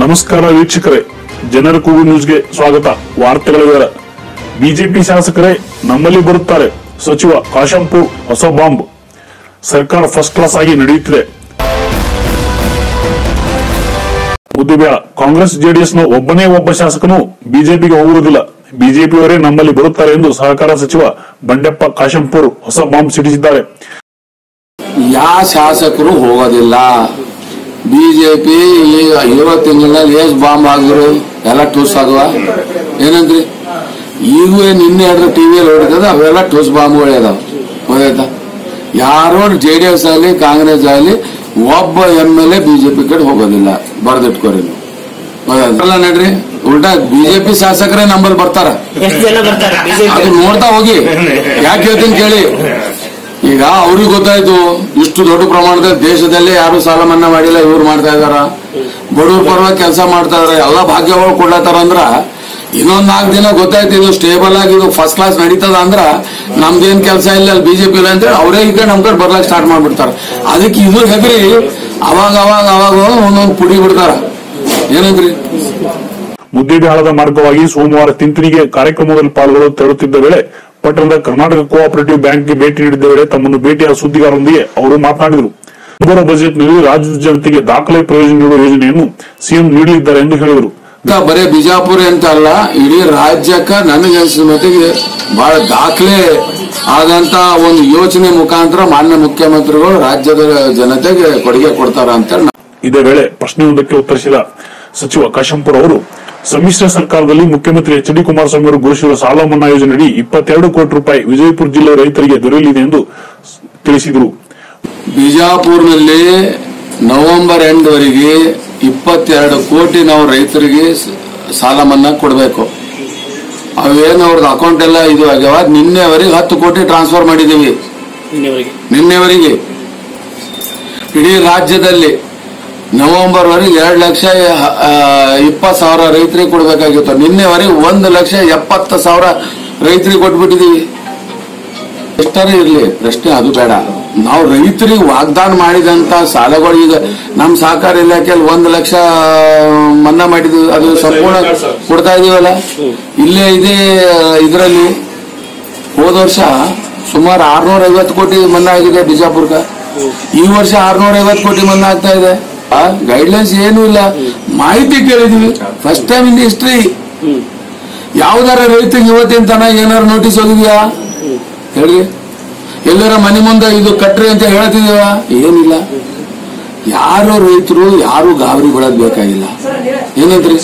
ನಮಸ್ಕಾರ ವೀಕ್ಷಕರೇ, ಜನರ ಕೂಗು ನ್ಯೂಸ್ಗೆ ಸ್ವಾಗತ. ವಾರ್ತೆಗಳ ವಿವರ. ಬಿಜೆಪಿ ಶಾಸಕರೇ ನಮ್ಮಲ್ಲಿ ಬರುತ್ತಾರೆ ಸಚಿವ ಕಾಶಂಪೂರ್ ಹೊಸ ಬಾಂಬ್. ಸರ್ಕಾರ ಫಸ್ಟ್ ಕ್ಲಾಸ್ ಆಗಿ ನಡೆಯುತ್ತಿದೆ. ಉದ್ದಿಬೇಳ ಕಾಂಗ್ರೆಸ್ ಜೆಡಿಎಸ್ನ ಒಬ್ಬನೇ ಒಬ್ಬ ಶಾಸಕನು ಬಿಜೆಪಿಗೆ ಹೋಗುವುದಿಲ್ಲ. ಬಿಜೆಪಿಯವರೇ ನಮ್ಮಲ್ಲಿ ಬರುತ್ತಾರೆ ಎಂದು ಸಹಕಾರ ಸಚಿವ ಬಂಡೆಪ್ಪ ಕಾಶಂಪುರ್ ಹೊಸ ಬಾಂಬ್ ಸಿಡಿಸಿದ್ದಾರೆ. ಯಾವ ಶಾಸಕರು ಹೋಗೋದಿಲ್ಲ. ಬಿಜೆಪಿ ಈಗ ಇರೋ ತಿಂಗಳಲ್ಲಿ ಏಜ್ ಬಾಂಬ್ ಆಗಿದ್ರು ಎಲ್ಲ ಟೂಸ್ ಆಗುವ ಏನಂದ್ರಿ? ಈಗೂ ನಿನ್ನೆ ಹಿಡಿದು ಟಿವಿಯಲ್ಲಿ ಹೊಡಿತದ ಅವೆಲ್ಲ ಟೂಸ್ ಬಾಂಬ್ಗಳು ಇದಾವ ಹೋದಾಯ್ತಾ ಯಾರೋ ಜೆ ಡಿ ಎಸ್ ಆಗಲಿ ಕಾಂಗ್ರೆಸ್ ಆಗಲಿ ಒಬ್ಬ ಎಂ ಎಲ್ ಎ ಬಿಜೆಪಿ ಕಡೆ ಹೋಗೋದಿಲ್ಲ ಬರ್ದಿಟ್ಕೋರಿ? ಅಲ್ಲ ನಡ್ರಿ ಉಲ್ಟಾ ಬಿಜೆಪಿ ಶಾಸಕರೇ ನಂಬಲ್ಲಿ ಬರ್ತಾರ. ಅದು ನೋಡ್ತಾ ಹೋಗಿ. ಯಾಕೆ ಹೇಳ್ತೀನಿ ಕೇಳಿ? ಈಗ ಅವ್ರಿಗೆ ಗೊತ್ತಾಯ್ತು, ಇಷ್ಟು ದೊಡ್ಡ ಪ್ರಮಾಣದಲ್ಲಿ ದೇಶದಲ್ಲೇ ಯಾರು ಸಾಲ ಮನ್ನಾ ಮಾಡಿಲ್ಲ, ಇವ್ರು ಮಾಡ್ತಾ ಇದಾರ ಬಡವ್ರ ಪರವಾಗಿ ಕೆಲಸ ಮಾಡ್ತಾ ಇದಾರೆ, ಎಲ್ಲ ಭಾಗ್ಯಗಳು ಕೊಡ್ಲತ್ತಾರ ಅಂದ್ರ, ಇನ್ನೊಂದ್ ನಾಲ್ಕು ದಿನ ಗೊತ್ತಾಯ್ತು ಇದು ಸ್ಟೇಬಲ್ ಆಗಿ ಇದು ಫಸ್ಟ್ ಕ್ಲಾಸ್ ನಡೀತದ ಅಂದ್ರ, ನಮ್ದೇನ್ ಕೆಲಸ ಇಲ್ಲ, ಅಲ್ಲಿ ಬಿಜೆಪಿ ಇಲ್ಲ ಅಂತೇಳಿ ಅವರೇ ಈ ಕಡೆ ನಮ್ ಕಡೆ ಬರ್ಲಾಕ್ ಸ್ಟಾರ್ಟ್ ಮಾಡ್ಬಿಡ್ತಾರ. ಅದಕ್ಕೆ ಇದು ಹೆಗ್ರಿ, ಅವಾಗ ಅವಾಗ ಅವಾಗ ಒಂದೊಂದು ಪುಡಿ ಬಿಡ್ತಾರ. ಏನಂದ್ರಿ ಮುದ್ದೇಬಿಹಾಳದ ಮಾರ್ಗವಾಗಿ ಸೋಮವಾರ ತಿಂತಿನಿಗೆ ಕಾರ್ಯಕ್ರಮದಲ್ಲಿ ಪಾಲ್ಗೊಳ್ಳಲು ತೆರಳುತ್ತಿದ್ದ ವೇಳೆ ಪಟ್ಟಣದ ಕರ್ನಾಟಕ ಕೋಆಪರೇಟಿವ್ ಬ್ಯಾಂಕ್ಗೆ ಭೇಟಿ ನೀಡಿದ್ದ ವೇಳೆ ತಮ್ಮನ್ನು ಭೇಟಿಯಾದ ಸುದ್ದಿಗಾರರೊಂದಿಗೆ ಅವರು ಮಾತನಾಡಿದರು. ಮುಂಬರುವ ಬಜೆಟ್ನಲ್ಲಿ ರಾಜ್ಯದ ಜನತೆಗೆ ದಾಖಲೆ ಪ್ರಯೋಜನ ನೀಡುವ ಯೋಜನೆಯನ್ನು ಸಿಎಂ ನೀಡಲಿದ್ದಾರೆ ಎಂದು ಹೇಳಿದರು. ಬರೀ ಬಿಜಾಪುರ ಅಂತ ಅಲ್ಲ ಇಡೀ ರಾಜ್ಯಕ್ಕ ನನಗೆ ಅನ್ಸಿದ ಮಟ್ಟಿಗೆ ಬಹಳ ದಾಖಲೆ ಆದಂತ ಒಂದು ಯೋಚನೆ ಮುಖಾಂತರ ಮಾನ್ಯ ಮುಖ್ಯಮಂತ್ರಿಗಳು ರಾಜ್ಯದ ಜನತೆಗೆ ಕೊಡುಗೆ ಕೊಡ್ತಾರ ಅಂತ ಇದೇ ವೇಳೆ ಪ್ರಶ್ನೆಯೊಂದಕ್ಕೆ ಉತ್ತರಿಸಿದ ಸಚಿವ ಕಾಶಂಪುರ ಅವರು ಸಮ್ಮಿಶ್ರ ಸರ್ಕಾರದಲ್ಲಿ ಮುಖ್ಯಮಂತ್ರಿ ಎಚ್ ಡಿ ಕುಮಾರಸ್ವಾಮಿ ಅವರು ಘೋಷಿಸಿರುವ ಸಾಲ ಮನ್ನಾ ಯೋಜನೆಯಡಿ ಇಪ್ಪತ್ತೆರಡು ಕೋಟಿ ರೂಪಾಯಿ ವಿಜಯಪುರ ಜಿಲ್ಲೆ ರೈತರಿಗೆ ದೊರೆಯಲಿದೆ ಎಂದು ತಿಳಿಸಿದರು. ಬಿಜಾಪುರ್ನಲ್ಲಿ ನವೆಂಬರ್ ಎಂಡ್ವರೆಗೆ ಇಪ್ಪತ್ತೆರಡು ಕೋಟಿ ನಾವು ರೈತರಿಗೆ ಸಾಲ ಮನ್ನಾ ಕೊಡಬೇಕು. ಅವೇನು ಅವ್ರದ್ದು ಅಕೌಂಟ್ ಎಲ್ಲ ಇದು ಆಗ್ಯಾವ? ನಿನ್ನೆವರೆಗೆ ಹತ್ತು ಕೋಟಿ ಟ್ರಾನ್ಸ್ಫರ್ ಮಾಡಿದ್ದೀವಿ. ನಿನ್ನೆವರೆಗೆ. ಇಡೀ ರಾಜ್ಯದಲ್ಲಿ ನವೆಂಬರ್ ವರೆಗೆ ಎರಡು ಲಕ್ಷ ಇಪ್ಪತ್ತು ಸಾವಿರ ರೈತರಿಗೆ ಕೊಡಬೇಕಾಗಿತ್ತು. ನಿನ್ನೆವರೆಗೆ ಒಂದು ಲಕ್ಷ ಎಪ್ಪತ್ತು ಸಾವಿರ ರೈತರಿಗೆ ಕೊಟ್ಬಿಟ್ಟಿದೀವಿ. ಎಷ್ಟಾರು ಇರಲಿ ಪ್ರಶ್ನೆ ಅದು ಬೇಡ. ನಾವು ರೈತರಿಗೆ ವಾಗ್ದಾನ ಮಾಡಿದಂತ ಸಾಲಗಳು ಈಗ ನಮ್ಮ ಸಹಕಾರ ಇಲಾಖೆಯಲ್ಲಿ ಒಂದು ಲಕ್ಷ ಮನ್ನಾ ಮಾಡಿದ್ವಿ. ಅದು ಸಂಪೂರ್ಣ ಕೊಡ್ತಾ ಇದೀವಲ್ಲ ಇಲ್ಲೇ ಇದೆ ಇದರಲ್ಲಿ ಹೋದ ವರ್ಷ ಸುಮಾರು ಆರ್ನೂರ ಐವತ್ತು ಕೋಟಿ ಮನ್ನಾ ಆಗಿದೆ ಬಿಜಾಪುರ್ಗ. ಈ ವರ್ಷ ಆರ್ನೂರ ಐವತ್ತು ಕೋಟಿ ಮನ್ನಾ ಆಗ್ತಾ ಇದೆ. ಗೈಡ್ಲೈನ್ಸ್ ಏನೂ ಇಲ್ಲ. ಮಾಹಿತಿ ಕೇಳಿದೀವಿ. ಫಸ್ಟ್ ಟೈಮ್ ಇನ್ ಹಿಸ್ಟ್ರಿ ಯಾವ್ದಾರ ರೈತರಿಗೆ ಇವತ್ತಿನ ತನ ಏನಾರು ನೋಟಿಸ್ ಹೋಗಿದ್ಯಾ? ಹೇಳ್ರಿ ಎಲ್ಲರ ಮನೆ ಮುಂದೆ ಇದು ಕಟ್ರಿ ಅಂತ ಹೇಳ್ತಿದೀವ ಏನಿಲ್ಲ. ಯಾರು ರೈತರು, ಯಾರು ಗಾಬರಿ ಬಿಡೋದ್ ಬೇಕಾಗಿಲ್ಲ. ಏನಂತ್ರಿ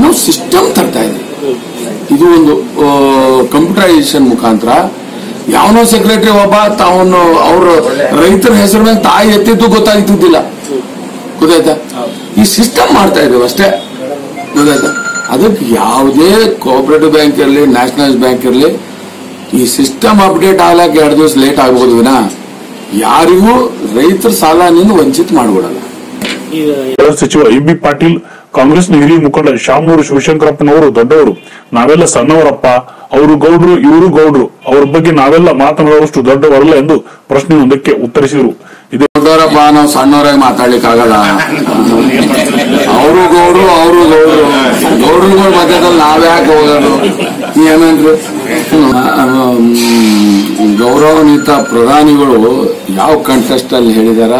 ನಾವು ಸಿಸ್ಟಮ್ ತರ್ತಾ ಇದ್ವಿ ಇದು ಒಂದು ಕಂಪ್ಯೂಟರೈಸೇಷನ್ ಮುಖಾಂತರ. ಯಾವನೋ ಸೆಕ್ರೆಟರಿ ಒಬ್ಬ ತಾವನ್ನು ಅವ್ರ ರೈತರ ಹೆಸರು ತಾಯಿ ಎತ್ತಿದ್ದು ಗೊತ್ತಾಗ್ತಿದ್ದಿಲ್ಲ. ಗೊತ್ತಾಯ್ತಾ? ಈ ಸಿಸ್ಟಮ್ ಮಾಡ್ತಾ ಇದ್ದೇವೆ ಅಷ್ಟೇ. ಗೊತ್ತಾಯ್ತಾ? ಅದಕ್ಕೆ ಯಾವುದೇ ಕೋಆಪರೇಟಿವ್ ಬ್ಯಾಂಕ್ ಇರಲಿ ನ್ಯಾಷನಲ್ ಬ್ಯಾಂಕ್ ಇರಲಿ ಈ ಸಿಸ್ಟಮ್ ಅಪ್ಡೇಟ್ ಆಗ್ಲಕ್ಕೆ ಎರಡು ದಿವಸ ಲೇಟ್ ಆಗ್ಬೋದು ವಿನ. ಯಾರಿಗೂ ರೈತರ ಸಾಲನಿಂದ ವಂಚಿತ ಮಾಡ್ಬಿಡಲ್ಲ. ಸಚಿವ ಎಂ ಬಿ ಪಾಟೀಲ್ ಕಾಂಗ್ರೆಸ್ನ ಹಿರಿಯ ಮುಖಂಡ ಶಾಮೂರು ಶಿವಶಂಕರಪ್ಪನವರು ದೊಡ್ಡವರು, ನಾವೆಲ್ಲ ಸಣ್ಣವರಪ್ಪ, ಅವರು ಗೌಡ್ರು, ಇವರು ಗೌಡ್ರು, ಅವ್ರ ಬಗ್ಗೆ ನಾವೆಲ್ಲ ಮಾತನಾಡುವಷ್ಟು ದೊಡ್ಡವರಲ್ಲ ಎಂದು ಪ್ರಶ್ನೆಯೊಂದಕ್ಕೆ ಉತ್ತರಿಸಿದರು. ಇದೇ ದೊಡ್ಡವರಪ್ಪ ನಾವು ಸಣ್ಣವರಾಗಿ ಮಾತಾಡ್ಲಿಕ್ಕೆ ಆಗಲ್ಲ ಅವರು ಗೌಡ್ರು ಅವರು ಗೌಡ್ರು. ಗೌಡ್ರುಗಳ ಮಧ್ಯದಲ್ಲಿ ನಾವ್ಯಾಕೆ ಹೋಗೋದು? ಏನಂದ್ರೆ? ಗೌರವಾನ್ವಿತ ಪ್ರಧಾನಿಗಳು ಯಾವ ಕಂಟೆಸ್ಟ್ ಅಲ್ಲಿ ಹೇಳಿದಾರ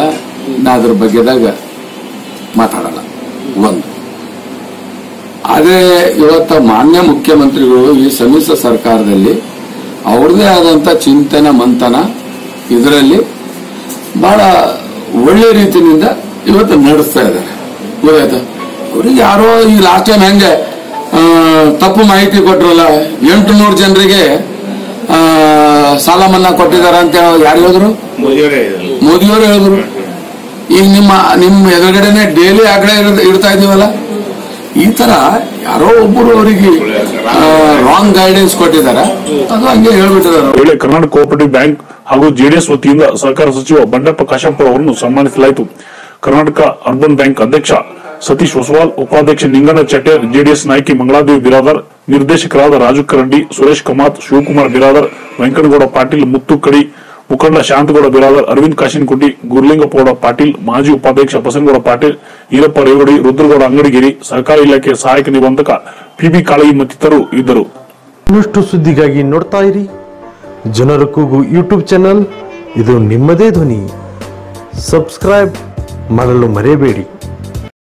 ನಾ ಅದ್ರ ಬಗ್ಗೆದಾಗ ಮಾತಾಡಲ್ಲ. ಒಂದು. ಅದೇ ಇವತ್ತ ಮಾನ್ಯ ಮುಖ್ಯಮಂತ್ರಿಗಳು ಈ ಸಮ್ಮಿಶ್ರ ಸರ್ಕಾರದಲ್ಲಿ ಅವ್ರದೇ ಆದಂತ ಚಿಂತನೆ ಮಂಥನ ಇದರಲ್ಲಿ ಬಹಳ ಒಳ್ಳೆ ರೀತಿಯಿಂದ ಇವತ್ತು ನಡೆಸ್ತಾ ಇದ್ದಾರೆ. ಗೊತ್ತಾಯ್ತಾ? ಅವ್ರಿಗೆ ಯಾರೋ ಈ ಲಾಸ್ಟ್ ಟೈಮ್ ಹೆಂಗೆ ತಪ್ಪು ಮಾಹಿತಿ ಕೊಟ್ಟರಲ್ಲ ಎಂಟು ನೂರು ಜನರಿಗೆ ಸಾಲ ಮನ್ನಾ ಕೊಟ್ಟಿದ್ದಾರೆ ಅಂತ ಯಾರು ಹೇಳಿದ್ರು? ಮೋದಿಯವರು ಹೇಳಿದ್ರು. ಈಗ ನಿಮ್ಮ ನಿಮ್ಮ ಎದುರುಗಡೆನೆ ಡೈಲಿ ಆಗಡೆ ಇಡ್ತಾ ಇದೀವಲ್ಲ ಈ ತರ ಯಾರೋ ಒಬ್ಬರು ಅವರಿಗೆ ರಾಂಗ್ ಗೈಡೆನ್ಸ್ ಕೊಟ್ಟಿದ್ದಾರೆ. ಅದು ಹಂಗೆ ಹೇಳ್ಬಿಟ್ಟಿದ್ದಾರೆ. ಕರ್ನಾಟಕ ಕೋಆಪರೇಟಿವ್ ಬ್ಯಾಂಕ್ ಹಾಗೂ ಜೆಡಿಎಸ್ ವತಿಯಿಂದ ಸಹಕಾರ ಸಚಿವ ಬಂಡಪ್ಪ ಕಾಶಂಪುರ ಅವರನ್ನು ಸನ್ಮಾನಿಸಲಾಯಿತು. ಕರ್ನಾಟಕ ಅರ್ಬನ್ ಬ್ಯಾಂಕ್ ಅಧ್ಯಕ್ಷ ಸತೀಶ್ ಒಸ್ವಾಲ್, ಉಪಾಧ್ಯಕ್ಷ ನಿಂಗಣ್ಣ ಚಟೇರ್ ಜೆಡಿಎಸ್ ನಾಯಕಿ ಮಂಗಳಾದೇವಿ ಬಿರಾದರ್, ನಿರ್ದೇಶಕರಾದ ರಾಜು ಕರಂಡಿ ಸುರೇಶ್ ಕಮಾತ್, ಶಿವಕುಮಾರ್ ಬಿರಾದರ್, ವೆಂಕಟಗೌಡ ಪಾಟೀಲ್, ಮುತ್ತು ಕಡಿ, ಮುಖಂಡ ಶಾಂತಗೌಡ ಬಿರಾದರ್, ಅರವಿಂದ್ ಕಾಶಿನ್ಕುಂಟಿ ಗುರುಲಿಂಗಪೌಡ ಪಾಟೀಲ್, ಮಾಜಿ ಉಪಾಧ್ಯಕ್ಷ ಬಸನಗೌಡ ಪಾಟೀಲ್ ಈರಪ್ಪ ರೇವಡಿ, ರುದ್ರಗೌಡ ಅಂಗಡಿಗಿರಿ, ಸರ್ಕಾರಿ ಇಲಾಖೆ ಸಹಾಯಕ ನಿಬಂಧಕ ಪಿಬಿ ಕಾಳಿ ಮತ್ತಿತರರು ಇದ್ದರು. ಇನ್ನಷ್ಟು ಸುದ್ದಿಗಾಗಿ ನೋಡ್ತಾ ಇರಿ. ಜನರ ಕೂಗು ಯೂಟ್ಯೂಬ್ ಚಾನಲ್, ಇದು ನಿಮ್ಮದೇ ಧ್ವನಿ. ಸಬ್ಸ್ಕ್ರೈಬ್ ಮಾಡಲು ಮರೆಯಬೇಡಿ.